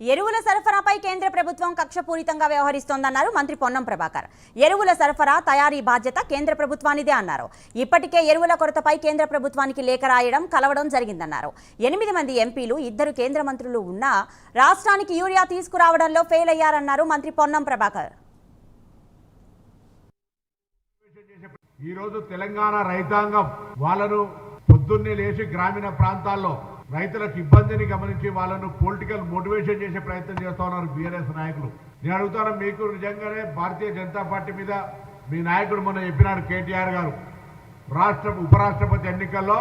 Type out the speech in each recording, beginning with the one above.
ఎరువుల సరఫరాపై కేంద్ర ప్రభుత్వం కక్షపూరితంగా వ్యవహరిస్తోందన్నారు మంత్రి పొన్నం ప్రభాకర్. ఎరువుల సరఫరా తయారీ బాధ్యత కేంద్ర ప్రభుత్వానిదే అన్నారు. ఇప్పటికే ఎరువుల కొరతపై కేంద్ర ప్రభుత్వానికి లేఖ రాయడం కలవడం జరిగిందన్నారు. ఎనిమిది మంది ఎంపీలు ఇద్దరు కేంద్ర మంత్రులు ఉన్నా రాష్ట్రానికి యూరియా తీసుకురావడంలో ఫెయిల్ అయ్యారన్నారు మంత్రి పొన్నం ప్రభాకర్. ఈ రోజు తెలంగాణ రైతాంగం వాళ్ళను పొద్దున్నే లేచి గ్రామీణ ప్రాంతాల్లో రైతులకు ఇబ్బందిని గమనించి వాళ్ళను పొలిటికల్ మోటివేషన్ చేసే ప్రయత్నం చేస్తా ఉన్నారు బీఆర్ఎస్ నాయకులు. నేను అడుగుతాను మీకు నిజంగానే భారతీయ జనతా పార్టీ మీద మీ నాయకుడు మొన్న చెప్పినాడు కేటీఆర్ గారు. రాష్ట్ర ఉపరాష్ట్రపతి ఎన్నికల్లో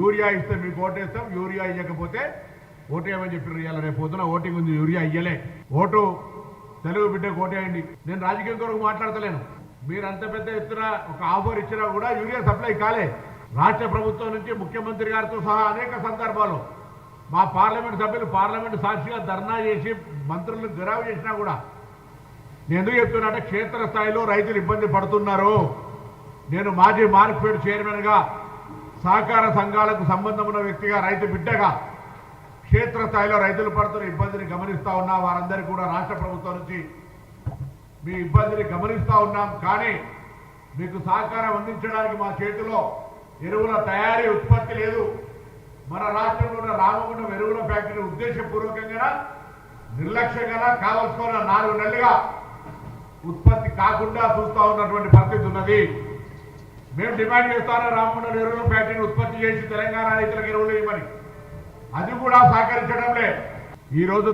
యూరియా ఇస్తే మీకు ఓటేస్తాం యూరియా ఇవ్వకపోతే ఓటేయమని చెప్పారు ఇవాళ రేపు పొద్దున ఓటింగ్ ఉంది యూరియా ఇయ్యలే. ఓటు తెలుగు బిడ్డకు ఓటేయండి. నేను రాజకీయం కొరకు మాట్లాడతలేను. మీరు అంత పెద్ద ఎత్తున ఒక ఆఫర్ ఇచ్చినా కూడా యూరియా సప్లై కాలే. రాష్ట్ర ప్రభుత్వం నుంచి ముఖ్యమంత్రి గారితో సహా అనేక సందర్భాలు. మా పార్లమెంట్ సభ్యులు పార్లమెంట్ సాక్షిగా ధర్నా చేసి మంత్రులను గిరావు చేసినా కూడా. నేను ఎందుకు చెప్తున్నా క్షేత్రస్థాయిలో రైతులు ఇబ్బంది పడుతున్నారు. నేను మాజీ మార్కెట్ చైర్మన్గా సహకార సంఘాలకు సంబంధం ఉన్న వ్యక్తిగా రైతు బిడ్డగా క్షేత్రస్థాయిలో రైతులు పడుతున్న ఇబ్బందిని గమనిస్తూ ఉన్నా. వారందరికీ కూడా రాష్ట్ర ప్రభుత్వం నుంచి మీ ఇబ్బందిని గమనిస్తూ ఉన్నాం. కానీ మీకు సహకారం అందించడానికి మా చేతిలో ఎరువుల తయారీ ఉత్పత్తి లేదు. మన రాష్ట్రంలో ఉన్న రామగుండం ఎరువుల ఫ్యాక్టరీ ఉద్దేశపూర్వకంగా నిర్లక్ష్యంగా కావలసిన నాలుగు నెలలుగా ఉత్పత్తి కాకుండా చూస్తూ ఉన్నటువంటి పరిస్థితి ఉన్నది. మేము డిమాండ్ చేస్తాను రామగుండం ఎరువుల ఫ్యాక్టరీని ఉత్పత్తి చేసి తెలంగాణ రైతులకు ఎరువులు ఇవ్వమని. అది కూడా సహకరించడంలే. ఈ రోజు